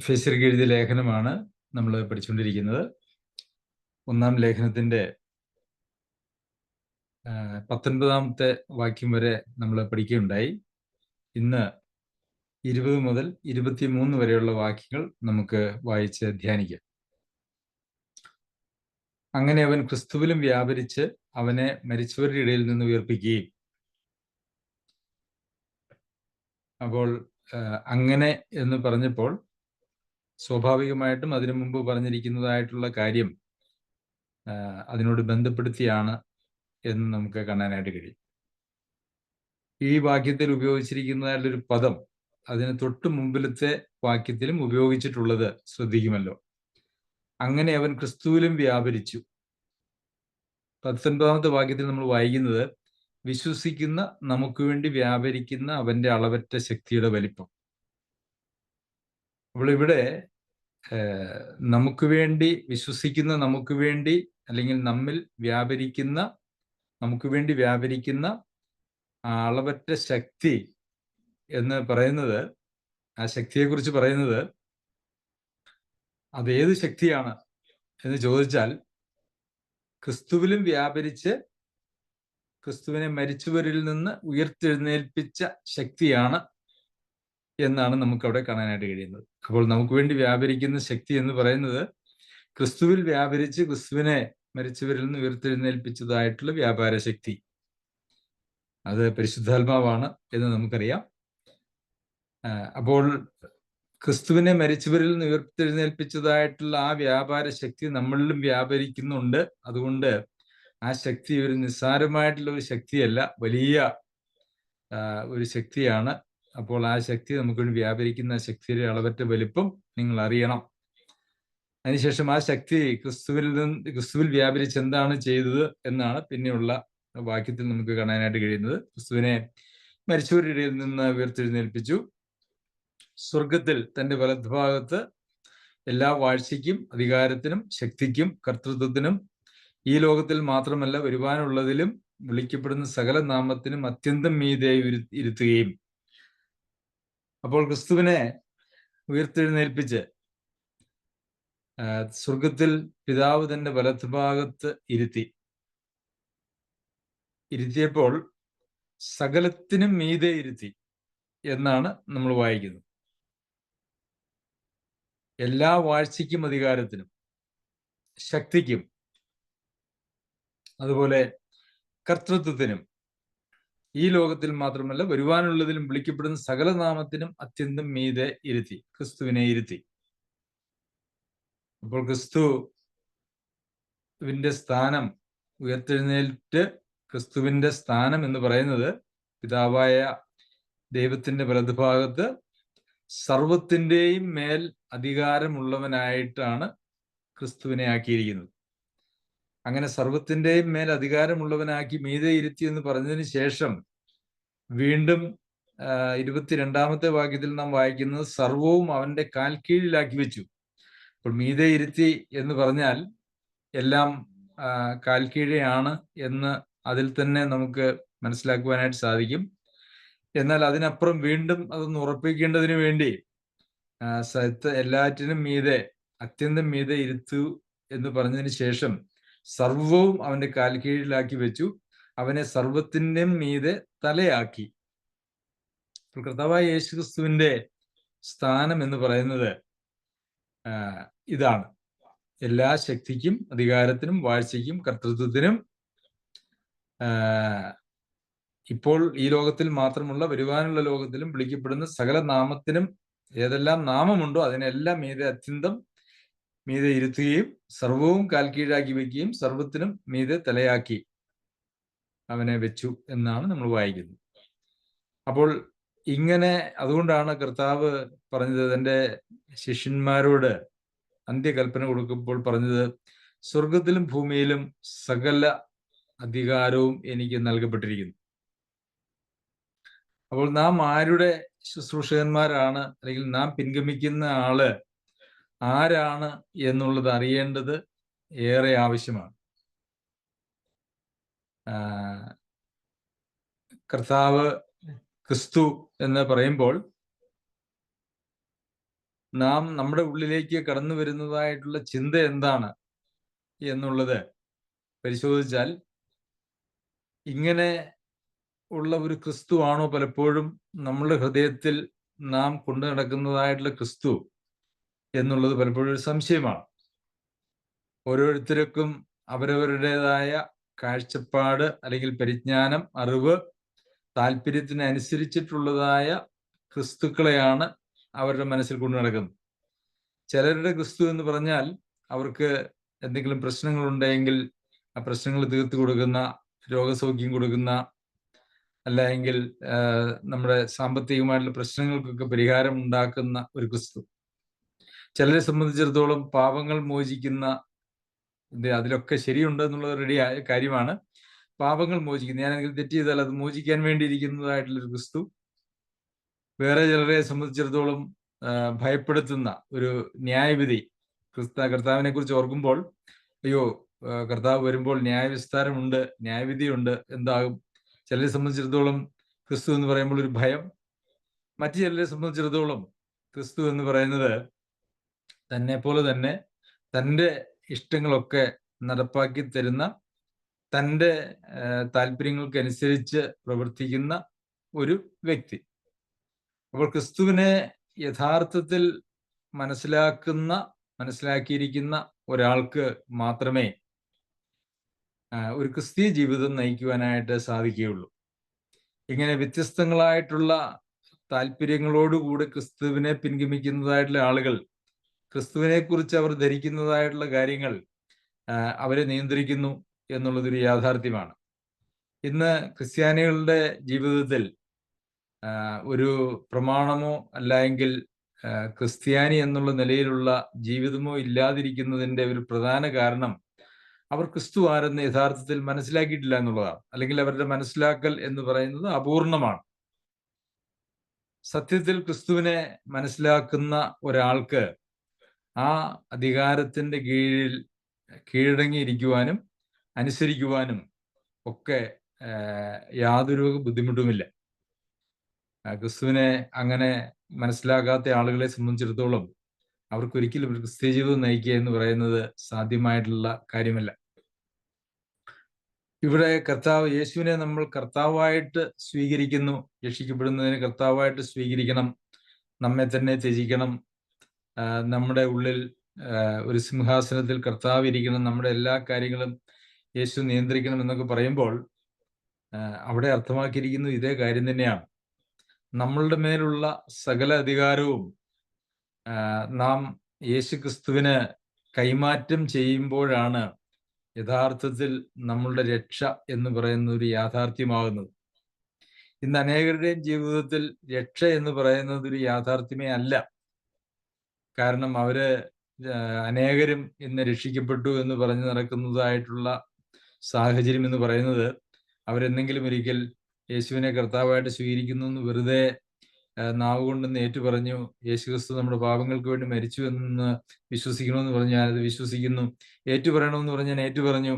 എഫേസ്യർക്ക് എഴുതിയ ലേഖനമാണ് നമ്മൾ പഠിച്ചുകൊണ്ടിരിക്കുന്നത് ഒന്നാം ലേഖനത്തിന്റെ പത്തൊൻപതാമത്തെ വാക്യം വരെ നമ്മൾ പഠിക്കുകയുണ്ടായി. ഇന്ന് ഇരുപത് മുതൽ ഇരുപത്തിമൂന്ന് വരെയുള്ള വാക്യങ്ങൾ നമുക്ക് വായിച്ച് ധ്യാനിക്കാം. അങ്ങനെ അവൻ ക്രിസ്തുവിലും വ്യാപരിച്ച് അവനെ മരിച്ചവരുടെ ഇടയിൽ നിന്ന് ഉയർപ്പിക്കുകയും. അപ്പോൾ അങ്ങനെ എന്ന് പറഞ്ഞപ്പോൾ സ്വാഭാവികമായിട്ടും അതിനു മുമ്പ് പറഞ്ഞിരിക്കുന്നതായിട്ടുള്ള കാര്യം അതിനോട് ബന്ധപ്പെടുത്തിയാണ് എന്ന് നമുക്ക് കാണാനായിട്ട് കഴിയും. ഈ വാക്യത്തിൽ ഉപയോഗിച്ചിരിക്കുന്നതായിട്ടുള്ളൊരു പദം അതിന് തൊട്ട് മുമ്പിലത്തെ വാക്യത്തിലും ഉപയോഗിച്ചിട്ടുള്ളത് ശ്രദ്ധിക്കുമല്ലോ. അങ്ങനെ അവൻ ക്രിസ്തുവിലും വ്യാപരിച്ചു. പത്തൊൻപതാമത്തെ വാക്യത്തിൽ നമ്മൾ വായിക്കുന്നത് വിശ്വസിക്കുന്ന നമുക്ക് വേണ്ടി വ്യാപരിക്കുന്ന അവന്റെ അളവറ്റ ശക്തിയുടെ വലിപ്പം. അപ്പോൾ ഇവിടെ നമുക്ക് വേണ്ടി വിശ്വസിക്കുന്ന നമുക്ക് വേണ്ടി അല്ലെങ്കിൽ നമ്മിൽ വ്യാപരിക്കുന്ന നമുക്ക് വേണ്ടി വ്യാപരിക്കുന്ന അളവറ്റ ശക്തി എന്ന് പറയുന്നത് ആ ശക്തിയെക്കുറിച്ച് പറയുന്നത് അതേത് ശക്തിയാണ് എന്ന് ചോദിച്ചാൽ ക്രിസ്തുവിലും വ്യാപരിച്ച് ക്രിസ്തുവിനെ മരിച്ചവരിൽ നിന്ന് ഉയർത്തെഴുന്നേൽപ്പിച്ച ശക്തിയാണ് എന്നാണ് നമുക്ക് അവിടെ കാണാനായിട്ട് കഴിയുന്നത്. അപ്പോൾ നമുക്ക് വേണ്ടി വ്യാപരിക്കുന്ന ശക്തി എന്ന് പറയുന്നത് ക്രിസ്തുവിൽ വ്യാപരിച്ച് ക്രിസ്തുവിനെ മരിച്ചവരിൽ നിന്ന് ഉയർത്തെഴുന്നേൽപ്പിച്ചതായിട്ടുള്ള വ്യാപാര ശക്തി. അത് പരിശുദ്ധാത്മാവാണ് എന്ന് നമുക്കറിയാം. അപ്പോൾ ക്രിസ്തുവിനെ മരിച്ചവരിൽ നിന്ന് ഉയർത്തെഴുന്നേൽപ്പിച്ചതായിട്ടുള്ള ആ വ്യാപാര ശക്തി നമ്മളിലും വ്യാപരിക്കുന്നുണ്ട്. അതുകൊണ്ട് ആ ശക്തി ഒരു നിസ്സാരമായിട്ടുള്ള ഒരു ശക്തിയല്ല വലിയ ഒരു ശക്തിയാണ്. അപ്പോൾ ആ ശക്തി നമുക്ക് വ്യാപരിക്കുന്ന ശക്തിയുടെ അളവറ്റ വലിപ്പം നിങ്ങൾ അറിയണം അതിനുശേഷം ആ ശക്തി ക്രിസ്തുവിൽ നിന്ന് ക്രിസ്തുവിൽ വ്യാപരിച്ച് എന്താണ് ചെയ്തത് എന്നാണ് പിന്നെയുള്ള വാക്യത്തിൽ നമുക്ക് കാണാനായിട്ട് കഴിയുന്നത്. ക്രിസ്തുവിനെ മരിച്ചവരുടെ നിന്ന് ഉയർത്തെഴുന്നേൽപ്പിച്ചു സ്വർഗത്തിൽ തന്റെ വലതുഭാഗത്ത് എല്ലാ വാഴ്ചയ്ക്കും അധികാരത്തിനും ശക്തിക്കും കർത്തൃത്വത്തിനും ഈ ലോകത്തിൽ മാത്രമല്ല വരുവാനുള്ളതിലും വിളിക്കപ്പെടുന്ന സകല നാമത്തിനും അത്യന്തം മീതെ ഇരു- ഇരുത്തുകയും അപ്പോൾ ക്രിസ്തുവിനെ ഉയർത്തെഴുന്നേൽപ്പിച്ച് സ്വർഗത്തിൽ പിതാവ് തന്റെ വലതുഭാഗത്ത് ഇരുത്തി. ഇരുത്തിയപ്പോൾ സകലത്തിനും മീതെ ഇരുത്തി എന്നാണ് നമ്മൾ വായിക്കുന്നത്. എല്ലാ വാഴ്ചയ്ക്കും അധികാരത്തിനും ശക്തിക്കും അതുപോലെ കർത്തൃത്വത്തിനും ഈ ലോകത്തിൽ മാത്രമല്ല വരുവാനുള്ളതിലും വിളിക്കപ്പെടുന്ന സകല നാമത്തിനും അത്യന്തം മീതെ ഇരുത്തി ക്രിസ്തുവിനെ ഇരുത്തി. അപ്പോൾ ക്രിസ്തുവിന്റെ സ്ഥാനം ഉയർത്തെഴുന്നേറ്റ് ക്രിസ്തുവിന്റെ സ്ഥാനം എന്ന് പറയുന്നത് പിതാവായ ദൈവത്തിന്റെ വലതുഭാഗത്ത് സർവത്തിന്റെയും മേൽ അധികാരമുള്ളവനായിട്ടാണ് ക്രിസ്തുവിനെ ആക്കിയിരിക്കുന്നത്. അങ്ങനെ സർവത്തിന്റെയും മേൽ അധികാരമുള്ളവനാക്കി മീതെ ഇരുത്തി എന്ന് പറഞ്ഞതിന് ശേഷം വീണ്ടും ഇരുപത്തിരണ്ടാമത്തെ വാക്യത്തിൽ നാം വായിക്കുന്നത് സർവവും അവന്റെ കാൽ കീഴിലാക്കി വെച്ചു. അപ്പോൾ മീതെ ഇരുത്തി എന്ന് പറഞ്ഞാൽ എല്ലാം കാൽ കീഴെയാണ് എന്ന് അതിൽ തന്നെ നമുക്ക് മനസ്സിലാക്കുവാനായിട്ട് സാധിക്കും. എന്നാൽ അതിനപ്പുറം വീണ്ടും അതൊന്ന് ഉറപ്പിക്കേണ്ടതിന് വേണ്ടി സത്ത് എല്ലാറ്റിനും മീതെ അത്യന്തം മീതെ ഇരുത്തു എന്ന് പറഞ്ഞതിന് ശേഷം സർവവും അവന്റെ കാൽ കീഴിലാക്കി വെച്ചു. അവനെ സർവത്തിന്റെ മീതെ തലയാക്കി. കർത്താവായ യേശുക്രിസ്തുവിന്റെ സ്ഥാനം എന്ന് പറയുന്നത് ഇതാണ്. എല്ലാ ശക്തിക്കും അധികാരത്തിനും വാഴ്ചയ്ക്കും കർത്തൃത്വത്തിനും ഇപ്പോൾ ഈ ലോകത്തിൽ മാത്രമുള്ള വരുവാനുള്ള ലോകത്തിലും വിളിക്കപ്പെടുന്ന സകല നാമത്തിനും ഏതെല്ലാം നാമമുണ്ടോ അതിനെല്ലാം മീതെ അത്യന്തം മീതെ ഇരുത്തുകയും സർവവും കാൽ കീഴാക്കി വെക്കുകയും സർവത്തിനും മീതെ തലയാക്കി അവനെ വെച്ചു എന്നാണ് നമ്മൾ വായിക്കുന്നത്. അപ്പോൾ ഇങ്ങനെ അതുകൊണ്ടാണ് കർത്താവ് പറഞ്ഞത് തന്റെ ശിഷ്യന്മാരോട് അന്ത്യകൽപ്പന കൊടുക്കുമ്പോൾ പറഞ്ഞത് സ്വർഗത്തിലും ഭൂമിയിലും സകല അധികാരവും എനിക്ക് നൽകപ്പെട്ടിരിക്കുന്നു. അപ്പോൾ നാം ആരുടെ ശുശ്രൂഷകന്മാരാണ്? അല്ലെങ്കിൽ നാം പിൻഗമിക്കുന്ന ആൾ ആരാണ് എന്നുള്ളത് അറിയേണ്ടത് ഏറെ ആവശ്യമാണ്. കർത്താവ് ക്രിസ്തു എന്ന് പറയുമ്പോൾ നാം നമ്മുടെ ഉള്ളിലേക്ക് കടന്നു വരുന്നതായിട്ടുള്ള ചിന്ത എന്താണ് എന്നുള്ളത് പരിശോധിച്ചാൽ ഇങ്ങനെ ഉള്ള ഒരു ക്രിസ്തു ആണോ പലപ്പോഴും നമ്മുടെ ഹൃദയത്തിൽ നാം കൊണ്ടു നടക്കുന്നതായിട്ടുള്ള ക്രിസ്തു എന്നുള്ളത് പലപ്പോഴും ഒരു സംശയമാണ്. ഓരോരുത്തർക്കും അവരവരുടേതായ കാഴ്ചപ്പാട് അല്ലെങ്കിൽ പരിജ്ഞാനം അറിവ് താല്പര്യത്തിനനുസരിച്ചിട്ടുള്ളതായ ക്രിസ്തുക്കളെയാണ് അവരുടെ മനസ്സിൽ കൊണ്ടു നടക്കുന്നത്. ചിലരുടെ ക്രിസ്തു എന്ന് പറഞ്ഞാൽ അവർക്ക് എന്തെങ്കിലും പ്രശ്നങ്ങൾ ഉണ്ടെങ്കിൽ ആ പ്രശ്നങ്ങൾ തീർത്തു കൊടുക്കുന്ന രോഗസൗഖ്യം കൊടുക്കുന്ന അല്ലെങ്കിൽ നമ്മുടെ സാമ്പത്തികമായിട്ടുള്ള പ്രശ്നങ്ങൾക്കൊക്കെ പരിഹാരം ഉണ്ടാക്കുന്ന ഒരു ക്രിസ്തു. ചിലരെ സംബന്ധിച്ചിടത്തോളം പാപങ്ങൾ മോചിക്കുന്ന അതിലൊക്കെ ശരിയുണ്ട് എന്നുള്ളത് റെഡി കാര്യമാണ്. പാപങ്ങൾ മോചിക്കുന്നത് ഞാനെങ്കിലും തെറ്റ് ചെയ്താൽ അത് മോചിക്കാൻ വേണ്ടിയിരിക്കുന്നതായിട്ടുള്ള ഒരു ക്രിസ്തു വേറെ ചിലരെ സംബന്ധിച്ചിടത്തോളം ഭയപ്പെടുത്തുന്ന ഒരു ന്യായവിധി ക്രിസ്ത കർത്താവിനെ കുറിച്ച് ഓർക്കുമ്പോൾ അയ്യോ കർത്താവ് വരുമ്പോൾ ന്യായവിസ്താരമുണ്ട് ന്യായവിധിയുണ്ട് എന്താകും? ചിലരെ സംബന്ധിച്ചിടത്തോളം ക്രിസ്തു എന്ന് പറയുമ്പോൾ ഒരു ഭയം. മറ്റു ചിലരെ സംബന്ധിച്ചിടത്തോളം ക്രിസ്തു എന്ന് പറയുന്നത് തന്നെ പോലെ തന്നെ തന്റെ ഇഷ്ടങ്ങളൊക്കെ നടപ്പാക്കി തരുന്ന തന്റെ താല്പര്യങ്ങൾക്കനുസരിച്ച് പ്രവർത്തിക്കുന്ന ഒരു വ്യക്തി. അപ്പോൾ ക്രിസ്തുവിനെ യഥാർത്ഥത്തിൽ മനസ്സിലാക്കുന്ന മനസ്സിലാക്കിയിരിക്കുന്ന ഒരാൾക്ക് മാത്രമേ ഒരു ക്രിസ്തീയ ജീവിതം നയിക്കുവാനായിട്ട് സാധിക്കുകയുള്ളൂ. ഇങ്ങനെ വ്യത്യസ്തങ്ങളായിട്ടുള്ള താല്പര്യങ്ങളോടുകൂടി ക്രിസ്തുവിനെ പിൻഗമിക്കുന്നതായിട്ടുള്ള ആളുകൾ ക്രിസ്തുവിനെ കുറിച്ച് അവർ ധരിക്കുന്നതായിട്ടുള്ള കാര്യങ്ങൾ അവരെ നിയന്ത്രിക്കുന്നു എന്നുള്ളതൊരു യാഥാർത്ഥ്യമാണ്. ഇന്ന് ക്രിസ്ത്യാനികളുടെ ജീവിതത്തിൽ ഒരു പ്രമാണമോ അല്ലെങ്കിൽ ക്രിസ്ത്യാനി എന്നുള്ള നിലയിലുള്ള ജീവിതമോ ഇല്ലാതിരിക്കുന്നതിന്റെ ഒരു പ്രധാന കാരണം അവർ ക്രിസ്തു ആരെന്ന് യഥാർത്ഥത്തിൽ മനസ്സിലാക്കിയിട്ടില്ല എന്നുള്ളതാണ്. അല്ലെങ്കിൽ അവരുടെ മനസ്സിലാക്കൽ എന്ന് പറയുന്നത് അപൂർണമാണ്. സത്യത്തിൽ ക്രിസ്തുവിനെ മനസ്സിലാക്കുന്ന ഒരാൾക്ക് ആ അധികാരത്തിന്റെ കീഴിൽ കീഴടങ്ങിയിരിക്കുവാനും അനുസരിക്കുവാനും ഒക്കെ യാതൊരു ബുദ്ധിമുട്ടുമില്ല. ക്രിസ്തുവിനെ അങ്ങനെ മനസ്സിലാക്കാത്ത ആളുകളെ സംബന്ധിച്ചിടത്തോളം അവർക്കൊരിക്കലും ഒരു ക്രിസ്ത്യ ജീവിതം നയിക്കുക എന്ന് പറയുന്നത് സാധ്യമായിട്ടുള്ള കാര്യമല്ല. ഇവിടെ കർത്താവ് യേശുവിനെ നമ്മൾ കർത്താവായിട്ട് സ്വീകരിക്കുന്നു രക്ഷിക്കപ്പെടുന്നതിന് കർത്താവായിട്ട് സ്വീകരിക്കണം നമ്മെ തന്നെ ത്യജിക്കണം നമ്മുടെ ഉള്ളിൽ ഒരു സിംഹാസനത്തിൽ കർത്താവ് ഇരിക്കണം നമ്മുടെ എല്ലാ കാര്യങ്ങളും യേശു നിയന്ത്രിക്കണം എന്നൊക്കെ പറയുമ്പോൾ അവിടെ അർത്ഥമാക്കിയിരിക്കുന്നു ഇതേ കാര്യം തന്നെയാണ്. നമ്മളുടെ മേലുള്ള സകല അധികാരവും നാം യേശു ക്രിസ്തുവിന് കൈമാറ്റം ചെയ്യുമ്പോഴാണ് യഥാർത്ഥത്തിൽ നമ്മളുടെ രക്ഷ എന്ന് പറയുന്ന ഒരു യാഥാർത്ഥ്യമാകുന്നത്. ഇന്ന് അനേകരുടെയും ജീവിതത്തിൽ രക്ഷ എന്ന് പറയുന്നത് ഒരു യാഥാർത്ഥ്യമേ അല്ല. കാരണം അവർ അനേകരും ഇന്ന് രക്ഷിക്കപ്പെട്ടു എന്ന് പറഞ്ഞു നടക്കുന്നതായിട്ടുള്ള സാഹചര്യം എന്ന് പറയുന്നത് അവരെന്തെങ്കിലും ഒരിക്കൽ യേശുവിനെ കർത്താവായിട്ട് സ്വീകരിക്കുന്നു എന്ന് വെറുതെ നാവ് കൊണ്ടെന്ന് ഏറ്റു പറഞ്ഞു യേശു ക്രിസ്തു നമ്മുടെ പാപങ്ങൾക്ക് വേണ്ടി മരിച്ചു എന്ന് വിശ്വസിക്കണമെന്ന് പറഞ്ഞു ഞാനത് വിശ്വസിക്കുന്നു ഏറ്റു പറയണമെന്ന് പറഞ്ഞ് ഞാൻ ഏറ്റു പറഞ്ഞു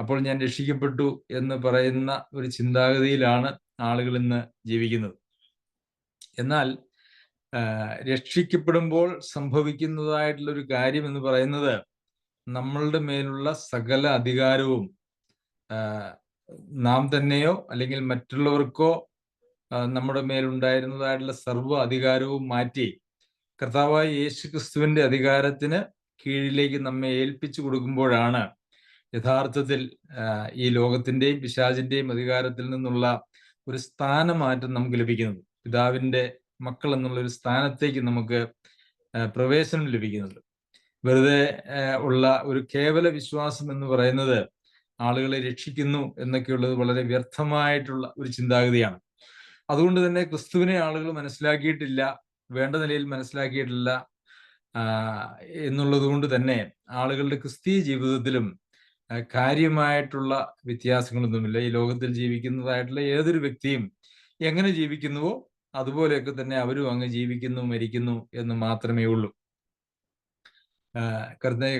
അപ്പോൾ ഞാൻ രക്ഷിക്കപ്പെട്ടു എന്ന് പറയുന്ന ഒരു ചിന്താഗതിയിലാണ് ആളുകൾ ഇന്ന് ജീവിക്കുന്നത്. എന്നാൽ രക്ഷിക്കപ്പെടുമ്പോൾ സംഭവിക്കുന്നതായിട്ടുള്ള ഒരു കാര്യം എന്ന് പറയുന്നത് നമ്മളുടെ മേലുള്ള സകല അധികാരവും നാം തന്നെയോ അല്ലെങ്കിൽ മറ്റുള്ളവർക്കോ നമ്മുടെ മേലുണ്ടായിരുന്നതായിട്ടുള്ള സർവ അധികാരവും മാറ്റി കർത്താവായ യേശു ക്രിസ്തുവിന്റെ അധികാരത്തിന് കീഴിലേക്ക് നമ്മെ ഏൽപ്പിച്ചു കൊടുക്കുമ്പോഴാണ് യഥാർത്ഥത്തിൽ ഈ ലോകത്തിന്റെയും പിശാചിന്റെയും അധികാരത്തിൽ നിന്നുള്ള ഒരു സ്ഥാനമാറ്റം നമുക്ക് ലഭിക്കുന്നത്. പിതാവിന്റെ മക്കൾ എന്നുള്ള ഒരു സ്ഥാനത്തേക്ക് നമുക്ക് പ്രവേശനം ലഭിക്കുന്നത്. വെറുതെ ഉള്ള ഒരു കേവല വിശ്വാസം എന്ന് പറയുന്നത് ആളുകളെ രക്ഷിക്കുന്നു എന്നൊക്കെയുള്ളത് വളരെ വ്യർത്ഥമായിട്ടുള്ള ഒരു ചിന്താഗതിയാണ്. അതുകൊണ്ട് തന്നെ ക്രിസ്തുവിനെ ആളുകൾ മനസ്സിലാക്കിയിട്ടില്ല വേണ്ട നിലയിൽ മനസ്സിലാക്കിയിട്ടില്ല എന്നുള്ളത് കൊണ്ട് തന്നെ ആളുകളുടെ ക്രിസ്തീയ ജീവിതത്തിലും കാര്യമായിട്ടുള്ള വ്യത്യാസങ്ങളൊന്നുമില്ല. ഈ ലോകത്തിൽ ജീവിക്കുന്നതായിട്ടുള്ള ഏതൊരു വ്യക്തിയും എങ്ങനെ ജീവിക്കുന്നുവോ അതുപോലെയൊക്കെ തന്നെ അവരും അങ്ങ് ജീവിക്കുന്നു മരിക്കുന്നു എന്ന് മാത്രമേ ഉള്ളൂ.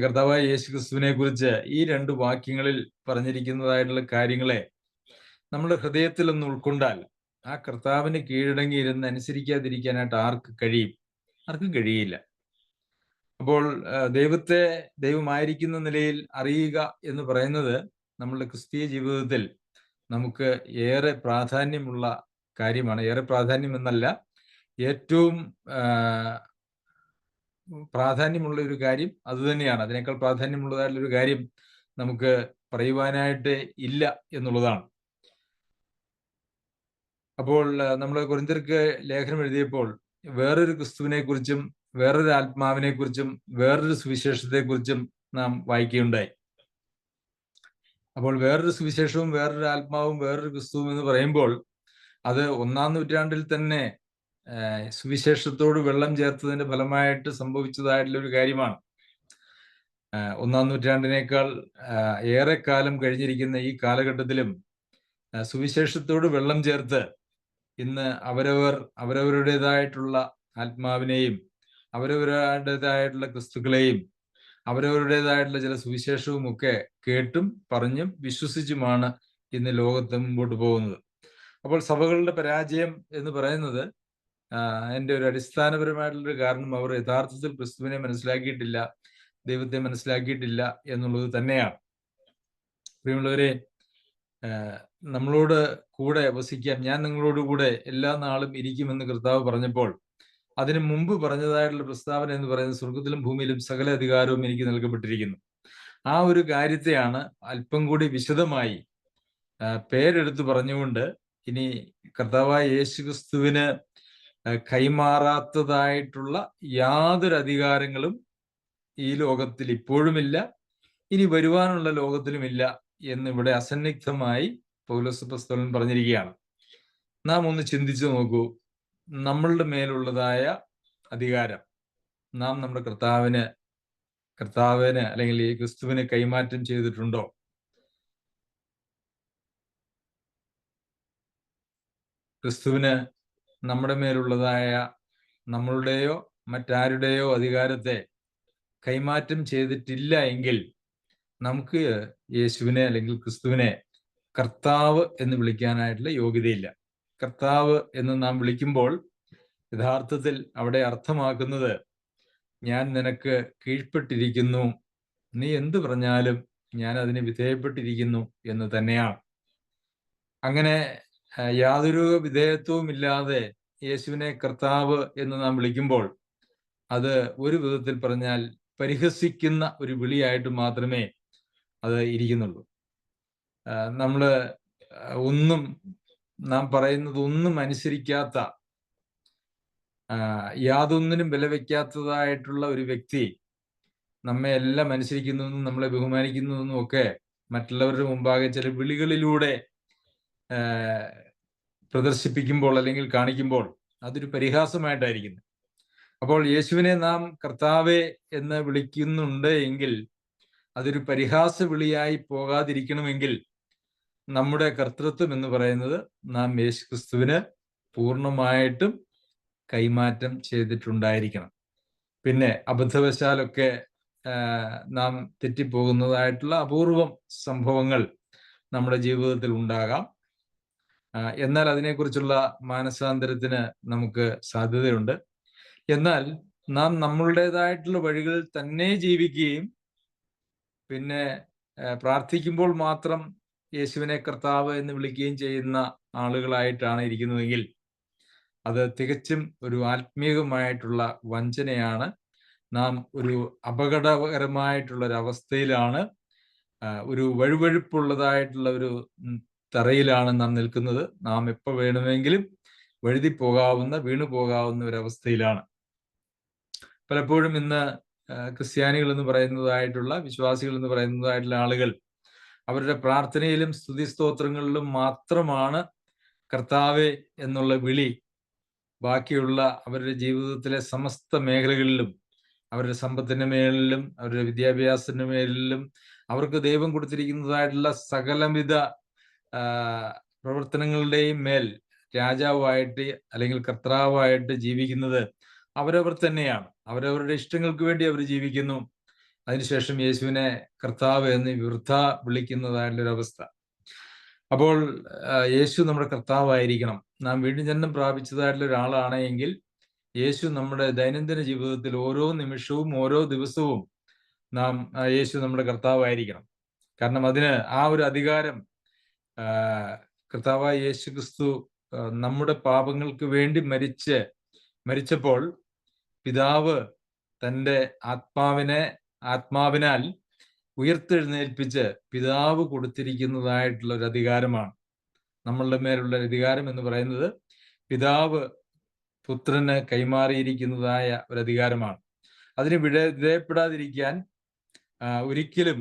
കർത്താവായ യേശു ക്രിസ്തുവിനെ കുറിച്ച് ഈ രണ്ട് വാക്യങ്ങളിൽ പറഞ്ഞിരിക്കുന്നതായിട്ടുള്ള കാര്യങ്ങളെ നമ്മുടെ ഹൃദയത്തിൽ ഒന്ന് ഉൾക്കൊണ്ടാൽ ആ കർത്താവിന് കീഴടങ്ങി ഇരുന്ന് അനുസരിക്കാതിരിക്കാനായിട്ട് ആർക്ക് കഴിയും? ആർക്കും കഴിയില്ല. അപ്പോൾ ദൈവത്തെ ദൈവമായിരിക്കുന്ന നിലയിൽ അറിയുക എന്ന് പറയുന്നത് നമ്മളുടെ ക്രിസ്തീയ ജീവിതത്തിൽ നമുക്ക് ഏറെ പ്രാധാന്യമുള്ള കാര്യമാണ്. ഏറെ പ്രാധാന്യം എന്നല്ല ഏറ്റവും പ്രാധാന്യമുള്ള ഒരു കാര്യം അതുതന്നെയാണ് അതിനേക്കാൾ പ്രാധാന്യമുള്ളതായിട്ടുള്ള ഒരു കാര്യം നമുക്ക് പറയുവാനായിട്ട് ഇല്ല എന്നുള്ളതാണ്. അപ്പോൾ നമ്മൾ കുറിന്തർക്ക് ലേഖനം എഴുതിയപ്പോൾ വേറൊരു ക്രിസ്തുവിനെ കുറിച്ചും വേറൊരു ആത്മാവിനെ കുറിച്ചും വേറൊരു സുവിശേഷത്തെ കുറിച്ചും നാം വായിക്കുകയുണ്ടായി. അപ്പോൾ വേറൊരു സുവിശേഷവും വേറൊരു ആത്മാവും വേറൊരു ക്രിസ്തുവും എന്ന് പറയുമ്പോൾ അത് ഒന്നാം നൂറ്റാണ്ടിൽ തന്നെ സുവിശേഷത്തോട് വെള്ളം ചേർത്തതിന്റെ ഫലമായിട്ട് സംഭവിച്ചതായിട്ടുള്ള ഒരു കാര്യമാണ്. ഒന്നാം നൂറ്റാണ്ടിനേക്കാൾ ഏറെ കാലം കഴിഞ്ഞിരിക്കുന്ന ഈ കാലഘട്ടത്തിലും സുവിശേഷത്തോട് വെള്ളം ചേർത്ത് ഇന്ന് അവരവർ അവരവരുടേതായിട്ടുള്ള ആത്മാവിനെയും അവരവരുടേതായിട്ടുള്ള ക്രിസ്തുക്കളെയും അവരവരുടേതായിട്ടുള്ള ചില സുവിശേഷവും ഒക്കെ കേട്ടും പറഞ്ഞും വിശ്വസിച്ചുമാണ് ഇന്ന് ലോകത്ത് മുമ്പോട്ട് പോകുന്നത്. അപ്പോൾ സഭകളുടെ പരാജയം എന്ന് പറയുന്നത് എന്റെ ഒരു അടിസ്ഥാനപരമായിട്ടുള്ള ഒരു കാരണം അവർ യഥാർത്ഥത്തിൽ ക്രിസ്തുവിനെ മനസ്സിലാക്കിയിട്ടില്ല ദൈവത്തെ മനസ്സിലാക്കിയിട്ടില്ല എന്നുള്ളത് തന്നെയാണ്. പ്രിയമുള്ളവരെ നമ്മളോട് കൂടെ വസിക്കാം ഞാൻ നിങ്ങളോട് കൂടെ എല്ലാ നാളും ഇരിക്കുമെന്ന് കർത്താവ് പറഞ്ഞപ്പോൾ അതിനു മുമ്പ് പറഞ്ഞതായിട്ടുള്ള പ്രസ്താവന എന്ന് പറയുന്നത് സ്വർഗത്തിലും ഭൂമിയിലും സകല അധികാരവും എനിക്ക് നൽകപ്പെട്ടിരിക്കുന്നു. ആ ഒരു കാര്യത്തെയാണ് അല്പം കൂടി വിശദമായി പേരെടുത്ത് പറഞ്ഞുകൊണ്ട് ഇനി കർത്താവായ യേശു ക്രിസ്തുവിന് കൈമാറാത്തതായിട്ടുള്ള യാതൊരു അധികാരങ്ങളും ഈ ലോകത്തിൽ ഇപ്പോഴുമില്ല. ഇനി വരുവാനുള്ള ലോകത്തിലുമില്ല എന്നിവിടെ അസന്നിഗ്ധമായി പൗലോസ് പ്രസ്തോലൻ പറഞ്ഞിരിക്കുകയാണ്. നാം ഒന്ന് ചിന്തിച്ചു നോക്കൂ. നമ്മളുടെ മേലുള്ളതായ അധികാരം നാം നമ്മുടെ കർത്താവിന് കർത്താവിന് അല്ലെങ്കിൽ ഈ ക്രിസ്തുവിന് കൈമാറ്റം ചെയ്തിട്ടുണ്ടോ? ക്രിസ്തുവിന് നമ്മുടെ മേലുള്ളതായ നമ്മളുടെയോ മറ്റാരുടെയോ അധികാരത്തെ കൈമാറ്റം ചെയ്തിട്ടില്ല എങ്കിൽ നമുക്ക് യേശുവിനെ അല്ലെങ്കിൽ ക്രിസ്തുവിനെ കർത്താവ് എന്ന് വിളിക്കാനായിട്ടുള്ള യോഗ്യതയില്ല. കർത്താവ് എന്ന് നാം വിളിക്കുമ്പോൾ യഥാർത്ഥത്തിൽ അവിടെ അർത്ഥമാക്കുന്നത് ഞാൻ നിനക്ക് കീഴ്പ്പെട്ടിരിക്കുന്നു. നീ എന്ത് പറഞ്ഞാലും ഞാൻ അതിന് വിധേയപ്പെട്ടിരിക്കുന്നു എന്ന് തന്നെയാണ്. അങ്ങനെ യാതൊരു വിധേയത്വവും ഇല്ലാതെ യേശുവിനെ കർത്താവ് എന്ന് നാം വിളിക്കുമ്പോൾ അത് ഒരു വിധത്തിൽ പറഞ്ഞാൽ പരിഹസിക്കുന്ന ഒരു വിളിയായിട്ട് മാത്രമേ അത് ഇരിക്കുന്നുള്ളൂ. നമ്മൾ ഒന്നും നാം പറയുന്നത് ഒന്നും അനുസരിക്കാത്ത യാതൊന്നിനും വില വയ്ക്കാത്തതായിട്ടുള്ള ഒരു വ്യക്തി നമ്മെ എല്ലാം അനുസരിക്കുന്നതെന്നും നമ്മളെ ബഹുമാനിക്കുന്നതെന്നും ഒക്കെ മറ്റുള്ളവരുടെ മുമ്പാകെ ചില വിളികളിലൂടെ പ്രദർശിപ്പിക്കുമ്പോൾ അല്ലെങ്കിൽ കാണിക്കുമ്പോൾ അതൊരു പരിഹാസമായിട്ടായിരിക്കുന്നു. അപ്പോൾ യേശുവിനെ നാം കർത്താവെ എന്ന് വിളിക്കുന്നുണ്ട് എങ്കിൽ അതൊരു പരിഹാസ വിളിയായി പോകാതിരിക്കണമെങ്കിൽ നമ്മുടെ കർത്തൃത്വം എന്ന് പറയുന്നത് നാം യേശു ക്രിസ്തുവിന് പൂർണമായിട്ടും കൈമാറ്റം ചെയ്തിട്ടുണ്ടായിരിക്കണം. പിന്നെ അബദ്ധവശാലൊക്കെ നാം തെറ്റിപ്പോകുന്നതായിട്ടുള്ള അപൂർവം സംഭവങ്ങൾ നമ്മുടെ ജീവിതത്തിൽ ഉണ്ടാകാം. എന്നാൽ അതിനെക്കുറിച്ചുള്ള മാനസാന്തരത്തിന് നമുക്ക് സാധ്യതയുണ്ട്. എന്നാൽ നാം നമ്മളുടേതായിട്ടുള്ള വഴികളിൽ തന്നെ ജീവിക്കുകയും പിന്നെ പ്രാർത്ഥിക്കുമ്പോൾ മാത്രം യേശുവിനെ കർത്താവ് എന്ന് വിളിക്കുകയും ചെയ്യുന്ന ആളുകളായിട്ടാണ് ഇരിക്കുന്നതെങ്കിൽ അത് തികച്ചും ഒരു ആത്മീയമായിട്ടുള്ള വഞ്ചനയാണ്. നാം ഒരു അപകടകരമായിട്ടുള്ള ഒരു അവസ്ഥയിലാണ് ഒരു വഴുവഴുപ്പുള്ളതായിട്ടുള്ള ഒരു തറയിലാണ് നാം നിൽക്കുന്നത്. നാം എപ്പോൾ വേണമെങ്കിലും വഴുതി പോകാവുന്ന വീണു പോകാവുന്ന ഒരവസ്ഥയിലാണ്. പലപ്പോഴും ഇന്ന് ക്രിസ്ത്യാനികൾ എന്ന് പറയുന്നതായിട്ടുള്ള വിശ്വാസികൾ എന്ന് പറയുന്നതായിട്ടുള്ള ആളുകൾ അവരുടെ പ്രാർത്ഥനയിലും സ്തുതി സ്തോത്രങ്ങളിലും മാത്രമാണ് കർത്താവെ എന്നുള്ള വിളി ബാക്കിയുള്ള അവരുടെ ജീവിതത്തിലെ സമസ്ത മേഖലകളിലും അവരുടെ സമ്പത്തിന്റെ മേളിലും അവരുടെ വിദ്യാഭ്യാസത്തിന്റെ മേലിലും അവർക്ക് ദൈവം കൊടുത്തിരിക്കുന്നതായിട്ടുള്ള സകലവിധ പ്രവർത്തനങ്ങളുടെയും മേൽ രാജാവായിട്ട് അല്ലെങ്കിൽ കർത്താവായിട്ട് ജീവിക്കുന്നത് അവരവർ തന്നെയാണ്. അവരവരുടെ ഇഷ്ടങ്ങൾക്ക് വേണ്ടി അവർ ജീവിക്കുന്നു. അതിനുശേഷം യേശുവിനെ കർത്താവ് എന്ന് വൃദ്ധ വിളിക്കുന്നതായിട്ടുള്ളൊരവസ്ഥ അപ്പോൾ യേശു നമ്മുടെ കർത്താവായിരിക്കണം. നാം വീണ്ടും പ്രാപിച്ചതായിട്ടുള്ള ഒരാളാണ് യേശു നമ്മുടെ ദൈനംദിന ജീവിതത്തിൽ ഓരോ നിമിഷവും ഓരോ ദിവസവും നാം യേശു നമ്മുടെ കർത്താവായിരിക്കണം. കാരണം അതിന് ആ ഒരു അധികാരം കർത്താവായ യേശു ക്രിസ്തു നമ്മുടെ പാപങ്ങൾക്ക് വേണ്ടി മരിച്ച് മരിച്ചപ്പോൾ പിതാവ് തന്റെ ആത്മാവിനെ ആത്മാവിനാൽ ഉയർത്തെഴുന്നേൽപ്പിച്ച് പിതാവ് കൊടുത്തിരിക്കുന്നതായിട്ടുള്ള ഒരു അധികാരമാണ്. നമ്മളുടെ മേലുള്ള അധികാരം എന്ന് പറയുന്നത് പിതാവ് പുത്രന് കൈമാറിയിരിക്കുന്നതായ ഒരു അധികാരമാണ്. അതിന് വിട വിധേയപ്പെടാതിരിക്കാൻ ഒരിക്കലും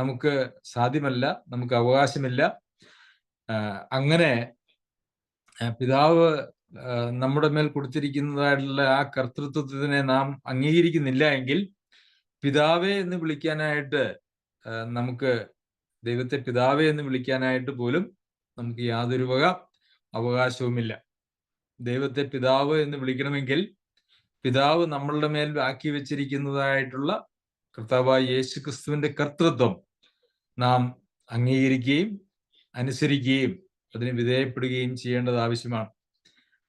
നമുക്ക് സാധ്യമല്ല നമുക്ക് അവകാശമില്ല. അങ്ങനെ പിതാവ് നമ്മുടെ മേൽ കൊടുത്തിരിക്കുന്നതായിട്ടുള്ള ആ കർത്തൃത്വത്തിനെ നാം അംഗീകരിക്കുന്നില്ല എങ്കിൽ പിതാവേ എന്ന് വിളിക്കാനായിട്ട് നമുക്ക് ദൈവത്തെ പിതാവേ എന്ന് വിളിക്കാനായിട്ട് പോലും നമുക്ക് യാതൊരു വക അവകാശവുമില്ല. ദൈവത്തെ പിതാവ് എന്ന് വിളിക്കണമെങ്കിൽ പിതാവ് നമ്മളുടെ മേൽ ആക്കി വെച്ചിരിക്കുന്നതായിട്ടുള്ള കർത്താവായ യേശു ക്രിസ്തുവിന്റെ കർത്തൃത്വം നാം അംഗീകരിക്കുകയും അനുസരിക്കുകയും അതിന് വിധേയപ്പെടുകയും ചെയ്യേണ്ടത് ആവശ്യമാണ്.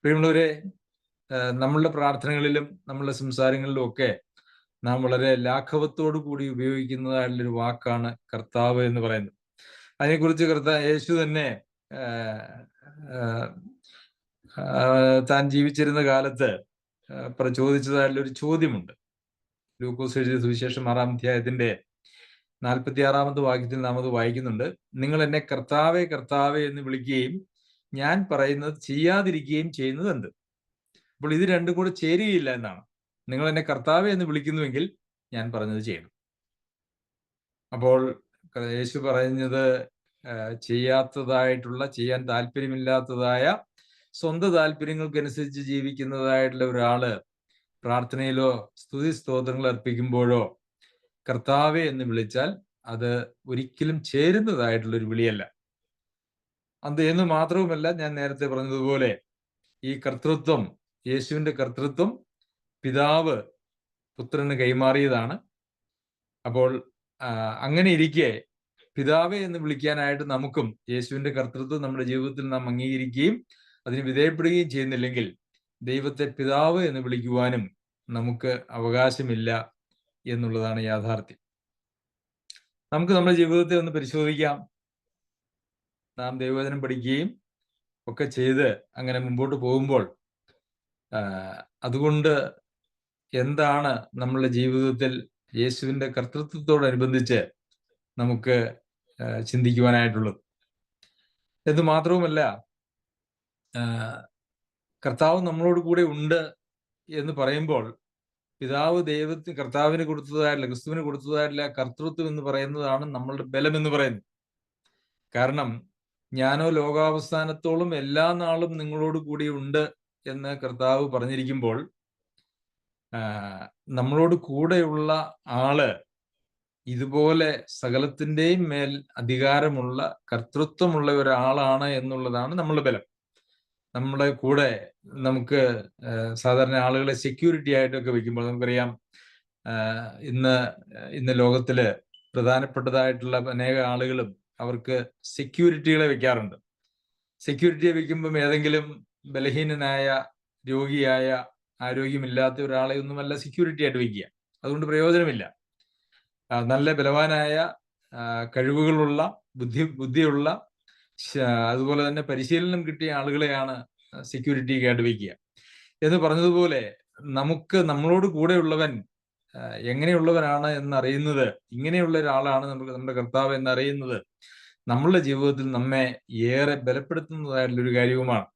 പ്രിയമുള്ളവരെ നമ്മളുടെ പ്രാർത്ഥനകളിലും നമ്മളുടെ സംസാരങ്ങളിലും ഒക്കെ നാം വളരെ ലാഘവത്തോടു കൂടി ഉപയോഗിക്കുന്നതായിട്ടുള്ളൊരു വാക്കാണ് കർത്താവ് എന്ന് പറയുന്നത്. അതിനെക്കുറിച്ച് കർത്താവ് യേശു തന്നെ താൻ ജീവിച്ചിരുന്ന കാലത്ത് ആഹ് ഒരു ചോദ്യമുണ്ട്. ലൂക്കോസ് എഴുതിയ സുവിശേഷം ആറാം അധ്യായത്തിന്റെ നാൽപ്പത്തി ആറാമത്തെ വാക്യത്തിൽ നാം അത് വായിക്കുന്നുണ്ട്. നിങ്ങൾ എന്നെ കർത്താവെ കർത്താവെ എന്ന് വിളിക്കുകയും ഞാൻ പറയുന്നത് ചെയ്യാതിരിക്കുകയും ചെയ്യുന്നത് എന്ത് അപ്പോൾ ഇത് രണ്ടും കൂടെ ചേരുകയില്ല എന്നാണ്. നിങ്ങൾ എന്നെ കർത്താവെ എന്ന് വിളിക്കുന്നുവെങ്കിൽ ഞാൻ പറഞ്ഞത് ചെയ്യണം. അപ്പോൾ യേശു ആഹ് ചെയ്യാത്തതായിട്ടുള്ള ചെയ്യാൻ താല്പര്യമില്ലാത്തതായ സ്വന്തം താല്പര്യങ്ങൾക്കനുസരിച്ച് ജീവിക്കുന്നതായിട്ടുള്ള ഒരാൾ പ്രാർത്ഥനയിലോ സ്തുതി സ്തോത്രങ്ങൾ അർപ്പിക്കുമ്പോഴോ കർത്താവെ എന്ന് വിളിച്ചാൽ അത് ഒരിക്കലും ചേരുന്നതായിട്ടുള്ള ഒരു വിളിയല്ല. അത് എന്ന് മാത്രവുമല്ല ഞാൻ നേരത്തെ പറഞ്ഞതുപോലെ ഈ കർത്തൃത്വം യേശുവിന്റെ കർത്തൃത്വം പിതാവ് പുത്രന് കൈമാറിയതാണ്. അപ്പോൾ അങ്ങനെ ഇരിക്കെ പിതാവെ എന്ന് വിളിക്കാനായിട്ട് നമുക്കും യേശുവിന്റെ കർത്തൃത്വം നമ്മുടെ ജീവിതത്തിൽ നാം അംഗീകരിക്കുകയും അതിന് വിധേയപ്പെടുകയും ചെയ്യുന്നില്ലെങ്കിൽ ദൈവത്തെ പിതാവ് എന്ന് വിളിക്കുവാനും നമുക്ക് അവകാശമില്ല എന്നുള്ളതാണ് യാഥാർത്ഥ്യം. നമുക്ക് നമ്മുടെ ജീവിതത്തെ ഒന്ന് പരിശോധിക്കാം. നാം ദൈവവചനം പഠിക്കുകയും ഒക്കെ ചെയ്ത് അങ്ങനെ മുമ്പോട്ട് പോകുമ്പോൾ അതുകൊണ്ട് എന്താണ് നമ്മളുടെ ജീവിതത്തിൽ യേശുവിന്റെ കർത്തൃത്വത്തോടനുബന്ധിച്ച് നമുക്ക് ചിന്തിക്കുവാനായിട്ടുള്ളത്? എന്ന് മാത്രവുമല്ല കർത്താവ് നമ്മളോട് കൂടെ ഉണ്ട് എന്ന് പറയുമ്പോൾ പിതാവ് ദൈവത്തിന് കർത്താവിന് കൊടുത്തതായില്ല ക്രിസ്തുവിന് കൊടുത്തതായില്ല കർത്തൃത്വം എന്ന് പറയുന്നതാണ് നമ്മളുടെ ബലം എന്ന് പറയുന്നത്. കാരണം ഞാനോ ലോകാവസാനത്തോളം എല്ലാ നാളും നിങ്ങളോട് കൂടി ഉണ്ട് എന്ന് കർത്താവ് പറഞ്ഞിരിക്കുമ്പോൾ നമ്മളോട് കൂടെയുള്ള ആൾ ഇതുപോലെ സകലത്തിന്റെയും മേൽ അധികാരമുള്ള കർത്തൃത്വമുള്ള ഒരാളാണ് എന്നുള്ളതാണ് നമ്മളുടെ ബലം. നമ്മുടെ കൂടെ നമുക്ക് സാധാരണ ആളുകളെ സെക്യൂരിറ്റി ആയിട്ടൊക്കെ വെക്കുമ്പോൾ നമുക്കറിയാം ഇന്ന് ഇന്ന് ലോകത്തിൽ പ്രധാനപ്പെട്ടതായിട്ടുള്ള അനേക ആളുകളും അവർക്ക് സെക്യൂരിറ്റികളെ വെക്കാറുണ്ട്. സെക്യൂരിറ്റിയെ വെക്കുമ്പം ഏതെങ്കിലും ബലഹീനനായ രോഗിയായ ആരോഗ്യമില്ലാത്ത ഒരാളെ ഒന്നുമല്ല സെക്യൂരിറ്റി ആയിട്ട് വെക്കുക. അതുകൊണ്ട് പ്രയോജനമില്ല. നല്ല ബലവാനായ കഴിവുകളുള്ള ബുദ്ധി ബുദ്ധിയുള്ള അതുപോലെ തന്നെ പരിശീലനം കിട്ടിയ ആളുകളെയാണ് സെക്യൂരിറ്റി ഗാർഡ് വയ്ക്കുക എന്ന് പറഞ്ഞതുപോലെ നമുക്ക് നമ്മളോട് കൂടെയുള്ളവൻ എങ്ങനെയുള്ളവനാണ് എന്നറിയുന്നത് ഇങ്ങനെയുള്ള ഒരാളാണ് നമുക്ക് നമ്മുടെ കർത്താവ് എന്നറിയുന്നത് നമ്മളുടെ ജീവിതത്തിൽ നമ്മെ ഏറെ ബലപ്പെടുത്തുന്നതായിട്ടുള്ള ഒരു കാര്യവുമാണ്.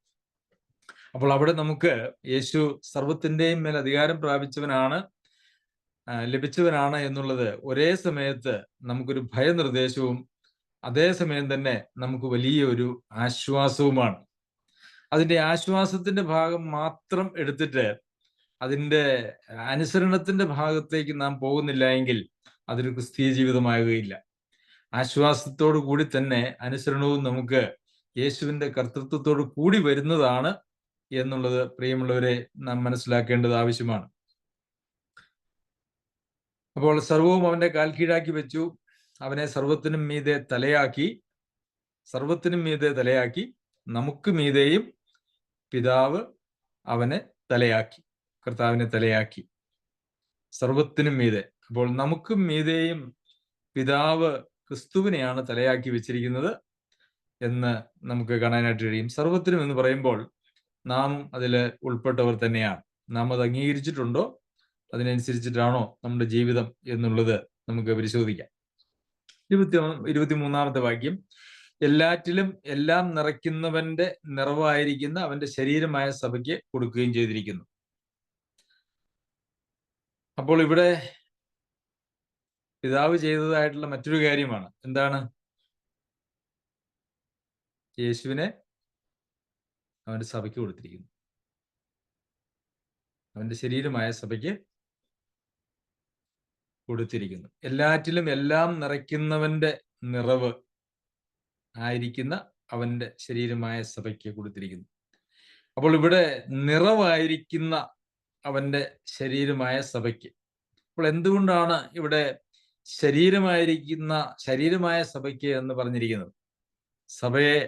അപ്പോൾ അവിടെ നമുക്ക് യേശു സർവത്തിന്റെയും മേൽ അധികാരം പ്രാപിച്ചവനാണ് ലഭിച്ചവനാണ് എന്നുള്ളത് ഒരേ സമയത്ത് നമുക്കൊരു ഭയനിർദ്ദേശവും അതേസമയം തന്നെ നമുക്ക് വലിയ ഒരു ആശ്വാസവുമാണ്. അതിന്റെ ആശ്വാസത്തിന്റെ ഭാഗം മാത്രം എടുത്തിട്ട് അതിന്റെ അനുസരണത്തിന്റെ ഭാഗത്തേക്ക് നാം പോകുന്നില്ല എങ്കിൽ അതൊരു ക്രിസ്തീയ ജീവിതമാകുകയില്ല. ആശ്വാസത്തോടു കൂടി തന്നെ അനുസരണവും നമുക്ക് യേശുവിന്റെ കർത്തൃത്വത്തോട് കൂടി വരുന്നതാണ് എന്നുള്ളത് പ്രിയമുള്ളവരെ നാം മനസ്സിലാക്കേണ്ടത് ആവശ്യമാണ്. അപ്പോൾ സർവവും അവന്റെ കാൽ കീഴാക്കി വെച്ചു. അവനെ സർവത്തിനും മീതെ തലയാക്കി സർവത്തിനും മീതെ തലയാക്കി നമുക്ക് മീതെയും പിതാവ് അവനെ തലയാക്കി കർത്താവിനെ തലയാക്കി. സർവത്തിനും മീതെ. അപ്പോൾ നമുക്കും മീതെയും പിതാവ് ക്രിസ്തുവിനെയാണ് തലയാക്കി വെച്ചിരിക്കുന്നത് എന്ന് നമുക്ക് കാണാനായിട്ട് കഴിയും. സർവത്തിനും എന്ന് പറയുമ്പോൾ നാം അതിൽ ഉൾപ്പെട്ടവർ തന്നെയാണ്. നാം അത് അംഗീകരിച്ചിട്ടുണ്ടോ? അതിനനുസരിച്ചിട്ടാണോ നമ്മുടെ ജീവിതം എന്നുള്ളത് നമുക്ക് പരിശോധിക്കാം. ഇരുപത്തി ഇരുപത്തിമൂന്നാമത്തെ വാക്യം. എല്ലാറ്റിലും എല്ലാം നിറയ്ക്കുന്നവന്റെ നിറവായിരിക്കുന്ന അവന്റെ ശരീരമായ സഭയ്ക്ക് കൊടുക്കുകയും ചെയ്തിരിക്കുന്നു. അപ്പോൾ ഇവിടെ പിതാവ് ചെയ്തതായിട്ടുള്ള മറ്റൊരു കാര്യമാണ്. എന്താണ്? യേശുവിനെ അവന്റെ സഭയ്ക്ക് കൊടുത്തിരിക്കുന്നു. അവന്റെ ശരീരമായ സഭയ്ക്ക് കൊടുത്തിരിക്കുന്നു. എല്ലാറ്റിലും എല്ലാം നിറയ്ക്കുന്നവന്റെ നിറവ് ആയിരിക്കുന്ന അവന്റെ ശരീരമായ സഭയ്ക്ക് കൊടുത്തിരിക്കുന്നു. അപ്പോൾ ഇവിടെ നിറവായിരിക്കുന്ന അവന്റെ ശരീരമായ സഭയ്ക്ക്. അപ്പോൾ എന്തുകൊണ്ടാണ് ഇവിടെ ശരീരമായിരിക്കുന്ന ശരീരമായ സഭയ്ക്ക് എന്ന് പറഞ്ഞിരിക്കുന്നത്? സഭയെ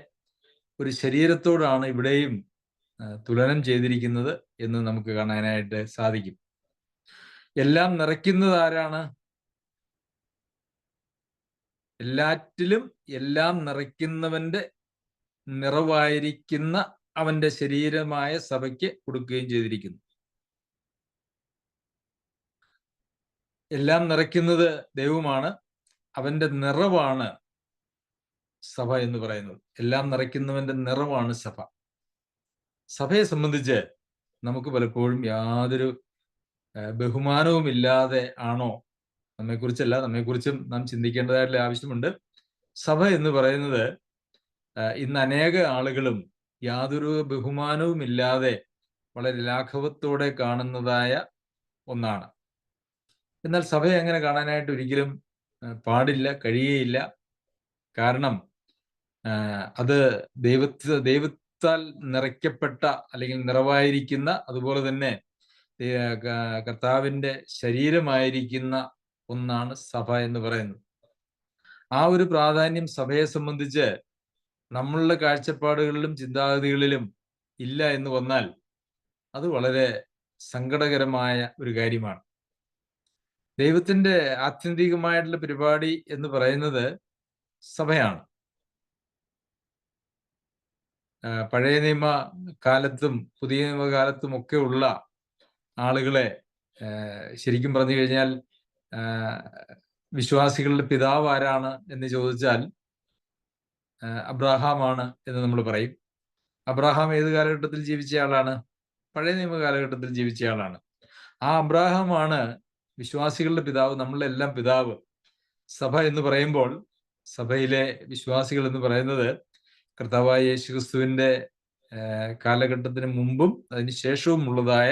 ഒരു ശരീരത്തോടാണ് ഇവിടെയും തുലനം ചെയ്തിരിക്കുന്നത് എന്ന് നമുക്ക് കാണാനായിട്ട് സാധിക്കും. എല്ലാം നിറയ്ക്കുന്നത് ആരാണ്? എല്ലാറ്റിലും എല്ലാം നിറയ്ക്കുന്നവന്റെ നിറവായിരിക്കുന്ന അവന്റെ ശരീരമായ സഭയ്ക്ക് കൊടുക്കുകയും ചെയ്തിരിക്കുന്നു. എല്ലാം നിറയ്ക്കുന്നത് ദൈവമാണ്. അവന്റെ നിറവാണ് സഭ എന്ന് പറയുന്നത്. എല്ലാം നിറയ്ക്കുന്നവന്റെ നിറവാണ് സഭ. സഭയെ സംബന്ധിച്ച് നമുക്ക് പലപ്പോഴും യാതൊരു ബഹുമാനവും ഇല്ലാതെ ആണോ? നമ്മെക്കുറിച്ചല്ല നമ്മെക്കുറിച്ചും നാം ചിന്തിക്കേണ്ടതായിട്ടുള്ള ആവശ്യമുണ്ട്. സഭ എന്ന് പറയുന്നത് ഇന്ന് അനേക ആളുകളും യാതൊരു ബഹുമാനവും ഇല്ലാതെ വളരെ ലാഘവത്തോടെ കാണുന്നതായ ഒന്നാണ്. എന്നാൽ സഭയെ അങ്ങനെ കാണാനായിട്ട് ഒരിക്കലും പാടില്ല കഴിയേയില്ല. കാരണം അത് ദൈവത്തെ ദൈവത്താൽ നിറയ്ക്കപ്പെട്ട അല്ലെങ്കിൽ നിറവായിരിക്കുന്ന അതുപോലെ തന്നെ കർത്താവിന്റെ ശരീരമായിരിക്കുന്ന ഒന്നാണ് സഭ എന്ന് പറയുന്നത്. ആ ഒരു പ്രാധാന്യം സഭയെ സംബന്ധിച്ച് നമ്മളുടെ കാഴ്ചപ്പാടുകളിലും ചിന്താഗതികളിലും ഇല്ല എന്ന് വന്നാൽ അത് വളരെ സങ്കടകരമായ ഒരു കാര്യമാണ്. ദൈവത്തിന്റെ ആത്യന്തികമായിട്ടുള്ള പരിപാടി എന്ന് പറയുന്നത് സഭയാണ്. പഴയ നിയമ കാലത്തും പുതിയ നിയമകാലത്തും ഒക്കെ ഉള്ള ആളുകളെ ശരിക്കും പറഞ്ഞു കഴിഞ്ഞാൽ വിശ്വാസികളുടെ പിതാവ് ആരാണ് എന്ന് ചോദിച്ചാൽ അബ്രാഹാമാണ് എന്ന് നമ്മൾ പറയും. അബ്രാഹാം ഏത് കാലഘട്ടത്തിൽ ജീവിച്ച ആളാണ് പഴയ നിയമ കാലഘട്ടത്തിൽ ജീവിച്ച ആളാണ് ആ അബ്രാഹാമാണ് വിശ്വാസികളുടെ പിതാവ് നമ്മളെല്ലാം പിതാവ്. സഭ എന്ന് പറയുമ്പോൾ സഭയിലെ വിശ്വാസികൾ എന്ന് പറയുന്നത് കർത്താവായ യേശുക്രിസ്തുവിന്റെ കാലഘട്ടത്തിന് മുമ്പും അതിന് ശേഷവും ഉള്ളതായ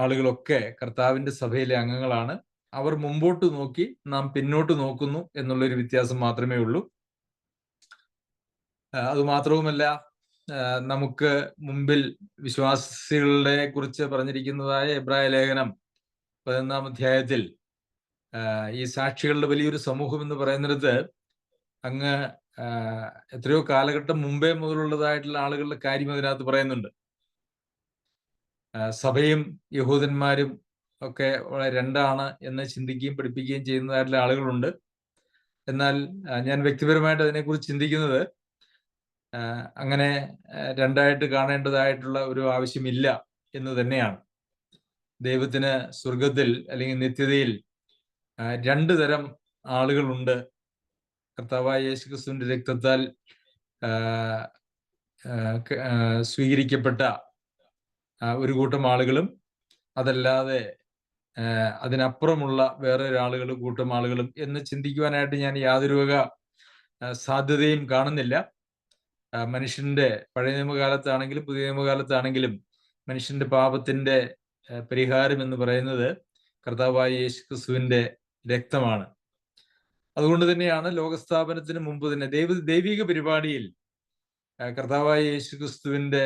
ആളുകളൊക്കെ കർത്താവിന്റെ സഭയിലെ അംഗങ്ങളാണ്. അവർ മുമ്പോട്ട് നോക്കി നാം പിന്നോട്ട് നോക്കുന്നു എന്നുള്ളൊരു വ്യത്യാസം മാത്രമേ ഉള്ളൂ. അതുമാത്രവുമല്ല നമുക്ക് മുമ്പിൽ വിശ്വാസികളെ കുറിച്ച് പറഞ്ഞിരിക്കുന്നതായ എബ്രായ ലേഖനം പതിനൊന്നാം അധ്യായത്തിൽ ഈ സാക്ഷികളുടെ വലിയൊരു സമൂഹം എന്ന് പറയുന്നിടത്ത് അങ്ങ് എത്രയോ കാലഘട്ടം മുമ്പേ മുതലുള്ളതായിട്ടുള്ള ആളുകളുടെ കാര്യം അതിനകത്ത് പറയുന്നുണ്ട്. സഭയും യഹൂദന്മാരും ഒക്കെ രണ്ടാണ് എന്ന് ചിന്തിക്കുകയും പഠിപ്പിക്കുകയും ചെയ്യുന്നതായിട്ടുള്ള ആളുകളുണ്ട്. എന്നാൽ ഞാൻ വ്യക്തിപരമായിട്ട് അതിനെക്കുറിച്ച് ചിന്തിക്കുന്നത് അങ്ങനെ രണ്ടായിട്ട് കാണേണ്ടതായിട്ടുള്ള ഒരു ആവശ്യമില്ല എന്ന് തന്നെയാണ്. ദൈവത്തിന് സ്വർഗത്തിൽ അല്ലെങ്കിൽ നിത്യതയിൽ രണ്ട് തരം ആളുകളുണ്ട്. കർത്താവായ യേശു ക്രിസ്തുവിന്റെ രക്തത്താൽ സ്വീകരിക്കപ്പെട്ട ഒരു കൂട്ടം ആളുകളും അതല്ലാതെ അതിനപ്പുറമുള്ള വേറെ ഒരാളുകൾ കൂട്ടം ആളുകളും എന്ന് ചിന്തിക്കുവാനായിട്ട് ഞാൻ യാതൊരു വക സാധ്യതയും കാണുന്നില്ല. മനുഷ്യന്റെ പഴയ നിയമകാലത്താണെങ്കിലും പുതിയ നിയമകാലത്താണെങ്കിലും മനുഷ്യന്റെ പാപത്തിന്റെ പരിഹാരം എന്ന് പറയുന്നത് കർത്താവായ യേശു ക്രിസ്തുവിന്റെ രക്തമാണ്. അതുകൊണ്ട് തന്നെയാണ് ലോകസ്ഥാപനത്തിന് മുമ്പ് തന്നെ ദൈവ ദൈവിക പരിപാടിയിൽ കർത്താവായ യേശു ക്രിസ്തുവിന്റെ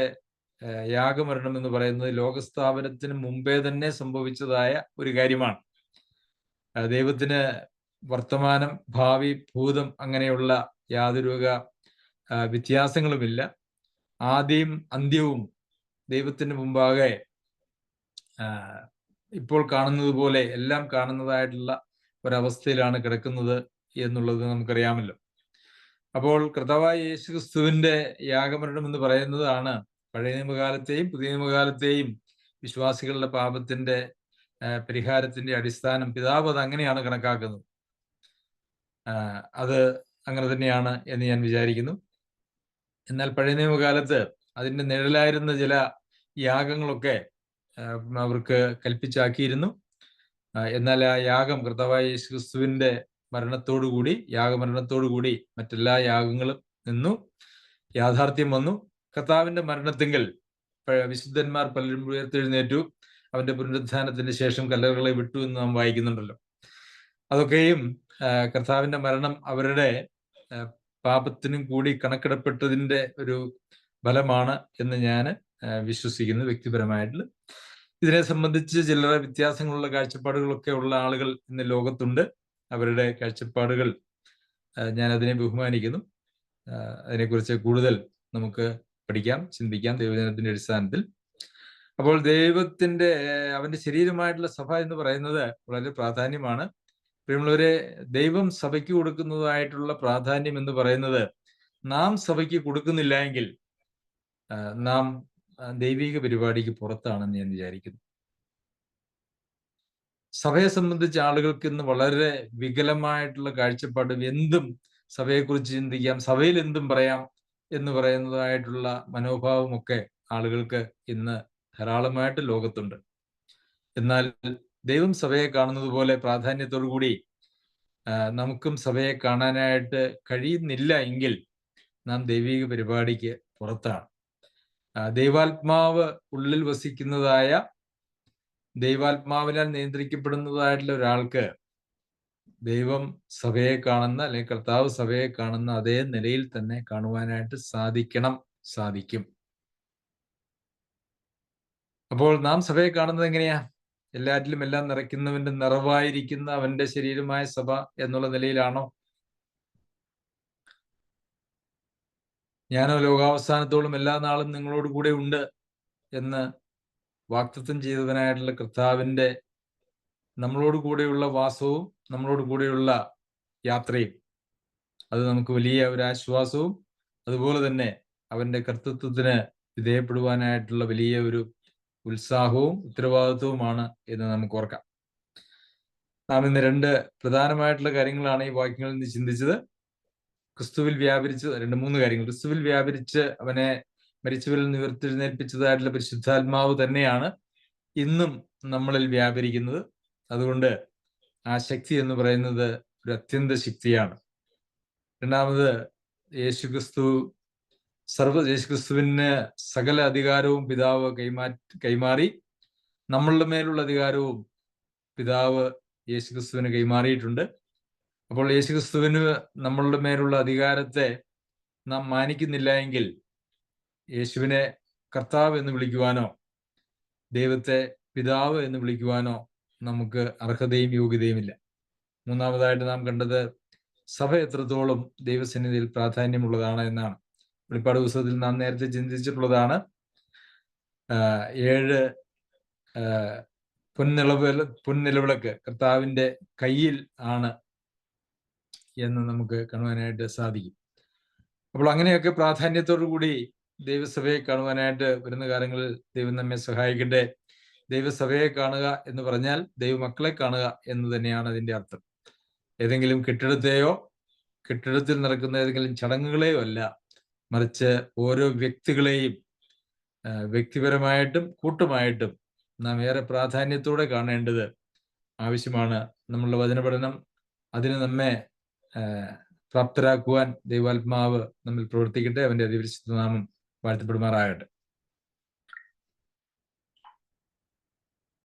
യാഗമരണം എന്ന് പറയുന്നത് ലോകസ്ഥാപനത്തിന് മുമ്പേ തന്നെ സംഭവിച്ചതായ ഒരു കാര്യമാണ്. ദൈവത്തിന് വർത്തമാനം ഭാവി ഭൂതം അങ്ങനെയുള്ള യാതൊരു വ്യത്യാസങ്ങളുമില്ല. ആദ്യവും അന്ത്യവും ദൈവത്തിന് മുമ്പാകെ ഇപ്പോൾ കാണുന്നത് പോലെ എല്ലാം കാണുന്നതായിട്ടുള്ള ഒരവസ്ഥയിലാണ് കിടക്കുന്നത് എന്നുള്ളത് നമുക്കറിയാമല്ലോ. അപ്പോൾ കൃതവായ യേശുക്രിസ്തുവിന്റെ യാഗമരണം എന്ന് പറയുന്നതാണ് പഴയ നിയമകാലത്തെയും പുതിയ നിയമകാലത്തെയും വിശ്വാസികളുടെ പാപത്തിന്റെ പരിഹാരത്തിന്റെ അടിസ്ഥാനം പിതാവ് അത് അങ്ങനെയാണ് കണക്കാക്കുന്നത്. അത് അങ്ങനെ തന്നെയാണ് എന്ന് ഞാൻ വിചാരിക്കുന്നു. എന്നാൽ പഴയ നിയമകാലത്ത് അതിന്റെ നിഴലായിരുന്ന ചില യാഗങ്ങളൊക്കെ അവർക്ക് കൽപ്പിച്ചാക്കിയിരുന്നു. എന്നാൽ ആ യാഗം കൃതവായ യേശു ക്രിസ്തുവിന്റെ മരണത്തോടുകൂടി യാഗമരണത്തോടുകൂടി മറ്റെല്ലാ യാഗങ്ങളും നിന്നു. യാഥാർത്ഥ്യം വന്നു. കർത്താവിന്റെ മരണത്തിങ്കൽ വിശുദ്ധന്മാർ പലരും ഉയർത്തെഴുന്നേറ്റു. അവന്റെ പുനരുദ്ധാനത്തിന് ശേഷം കല്ലറുകളെ വിട്ടു എന്ന് നാം വായിക്കുന്നുണ്ടല്ലോ. അതൊക്കെയും കർത്താവിന്റെ മരണം അവരുടെ പാപത്തിനും കൂടി കണക്കിടപ്പെട്ടതിന്റെ ഒരു ഫലമാണ് എന്ന് ഞാൻ വിശ്വസിക്കുന്നു വ്യക്തിപരമായിട്ട് ഇതിനെ സംബന്ധിച്ച് ചില്ലറ വ്യത്യാസങ്ങളുള്ള കാഴ്ചപ്പാടുകളൊക്കെ ഉള്ള ആളുകൾ ഇന്ന് ലോകത്തുണ്ട്. അവരുടെ കാഴ്ചപ്പാടുകൾ ഞാൻ അതിനെ ബഹുമാനിക്കുന്നു. അതിനെക്കുറിച്ച് കൂടുതൽ നമുക്ക് പഠിക്കാം ചിന്തിക്കാം ദൈവജനത്തിന്റെ അടിസ്ഥാനത്തിൽ. അപ്പോൾ ദൈവത്തിന്റെ അവന്റെ ശരീരമായിട്ടുള്ള സഭ എന്ന് പറയുന്നത് വളരെ പ്രാധാന്യമാണ്. പ്രിയമുള്ളവരെ ദൈവം സഭയ്ക്ക് കൊടുക്കുന്നതായിട്ടുള്ള പ്രാധാന്യം എന്ന് പറയുന്നത് നാം സഭയ്ക്ക് കൊടുക്കുന്നില്ല എങ്കിൽ നാം ദൈവിക പരിപാടിക്ക് പുറത്താണെന്ന് ഞാൻ വിചാരിക്കുന്നു. സഭയെ സംബന്ധിച്ച ആളുകൾക്ക് ഇന്ന് വളരെ വികലമായിട്ടുള്ള കാഴ്ചപ്പാട് എന്തും സഭയെക്കുറിച്ച് ചിന്തിക്കാം സഭയിൽ എന്തും പറയാം എന്ന് പറയുന്നതായിട്ടുള്ള മനോഭാവമൊക്കെ ആളുകൾക്ക് ഇന്ന് ധാരാളമായിട്ട് ലോകത്തുണ്ട്. എന്നാൽ ദൈവം സഭയെ കാണുന്നത് പോലെ പ്രാധാന്യത്തോടു കൂടി നമുക്കും സഭയെ കാണാനായിട്ട് കഴിയുന്നില്ല എങ്കിൽ നാം ദൈവിക പരിപാടിക്ക് പുറത്താണ്. ദൈവാത്മാവ് ഉള്ളിൽ വസിക്കുന്നതായ ദൈവാത്മാവിനാൽ നിയന്ത്രിക്കപ്പെടുന്നതായിട്ടുള്ള ഒരാൾക്ക് ദൈവം സഭയെ കാണുന്ന അല്ലെങ്കിൽ കർത്താവ് സഭയെ കാണുന്ന അതേ നിലയിൽ തന്നെ കാണുവാനായിട്ട് സാധിക്കണം സാധിക്കും. അപ്പോൾ നാം സഭയെ കാണുന്നത് എങ്ങനെയാ? എല്ലാറ്റിലും എല്ലാം നിറയ്ക്കുന്നവന്റെ നിറവായിരിക്കുന്ന അവന്റെ ശരീരമായ സഭ എന്നുള്ള നിലയിലാണോ? ഞാനോ ലോകാവസാനത്തോളം എല്ലാ നാളും നിങ്ങളോട് കൂടെ ഉണ്ട് എന്ന് വാക്തത്വം ചെയ്തവനായിട്ടുള്ള കർത്താവിന്റെ നമ്മളോട് കൂടെയുള്ള വാസവും നമ്മളോട് കൂടെയുള്ള യാത്രയും. അത് നമുക്ക് വലിയ ഒരു ആശ്വാസവും അതുപോലെ തന്നെ അവന്റെ കർത്തൃത്വത്തിന് വിധേയപ്പെടുവാനായിട്ടുള്ള വലിയ ഒരു ഉത്സാഹവും ഉത്തരവാദിത്വവുമാണ് എന്ന് നമുക്ക് ഓർക്കാം. നാം ഇന്ന് രണ്ട് പ്രധാനമായിട്ടുള്ള കാര്യങ്ങളാണ് ഈ വാക്യങ്ങളിൽ നിന്ന് ചിന്തിച്ചത്. ക്രിസ്തുവിൽ വ്യാപരിച്ച് രണ്ട് മൂന്ന് കാര്യങ്ങൾ. ക്രിസ്തുവിൽ വ്യാപരിച്ച് അവനെ മരിച്ചവരിൽ നിവർത്തിരുന്നേൽപ്പിച്ചതായിട്ടുള്ള പരിശുദ്ധാത്മാവ് തന്നെയാണ് ഇന്നും നമ്മളിൽ വ്യാപരിക്കുന്നത്. അതുകൊണ്ട് ആ ശക്തി എന്ന് പറയുന്നത് ഒരു അത്യന്ത ശക്തിയാണ്. രണ്ടാമത് യേശുക്രിസ്തു സർവ യേശുക്രിസ്തുവിന് സകല അധികാരവും പിതാവ് കൈമാറ്റി കൈമാറി നമ്മളുടെ മേലുള്ള അധികാരവും പിതാവ് യേശുക്രിസ്തുവിന് കൈമാറിയിട്ടുണ്ട്. അപ്പോൾ യേശുക്രിസ്തുവിന് നമ്മളുടെ മേലുള്ള അധികാരത്തെ നാം മാനിക്കുന്നില്ല എങ്കിൽ യേശുവിനെ കർത്താവ് എന്ന് വിളിക്കുവാനോ ദൈവത്തെ പിതാവ് എന്ന് വിളിക്കുവാനോ നമുക്ക് അർഹതയും യോഗ്യതയുമില്ല മൂന്നാമതായിട്ട് നാം കണ്ടത് സഭ എത്രത്തോളം ദൈവസന്നിധിയിൽ പ്രാധാന്യമുള്ളതാണ് എന്നാണ്. വെളിപ്പാട് പുസ്തകത്തിൽ നാം നേരത്തെ ചിന്തിച്ചിട്ടുള്ളതാണ് ഏഴ് പൊന്നിളവ് പൊന്നിലവിളക്ക് കർത്താവിന്റെ കയ്യിൽ ആണ് എന്ന് നമുക്ക് കാണുവാനായിട്ട് സാധിക്കും. അപ്പോൾ അങ്ങനെയൊക്കെ പ്രാധാന്യത്തോടു കൂടി ദൈവസഭയെ കാണുവാനായിട്ട് വരുന്ന കാലങ്ങളിൽ ദൈവം നമ്മെ സഹായിക്കട്ടെ. ദൈവസഭയെ കാണുക എന്ന് പറഞ്ഞാൽ ദൈവമക്കളെ കാണുക എന്ന് തന്നെയാണ് അതിന്റെ അർത്ഥം. ഏതെങ്കിലും കെട്ടിടത്തെയോ കെട്ടിടത്തിൽ നടക്കുന്ന ഏതെങ്കിലും ചടങ്ങുകളെയോ അല്ല മറിച്ച് ഓരോ വ്യക്തികളെയും വ്യക്തിപരമായിട്ടും കൂട്ടമായിട്ടും നാം ഏറെ പ്രാധാന്യത്തോടെ കാണേണ്ടത് ആവശ്യമാണ്. നമ്മളുടെ വചനപഠനം അതിന് നമ്മെ പ്രാപ്തരാക്കുവാൻ ദൈവാത്മാവ് നമ്മിൽ പ്രവർത്തിക്കട്ടെ. അവന്റെ അതിവിശുദ്ധ നാമം വാഴ്ത്തപ്പെടുമാറാകട്ടെ.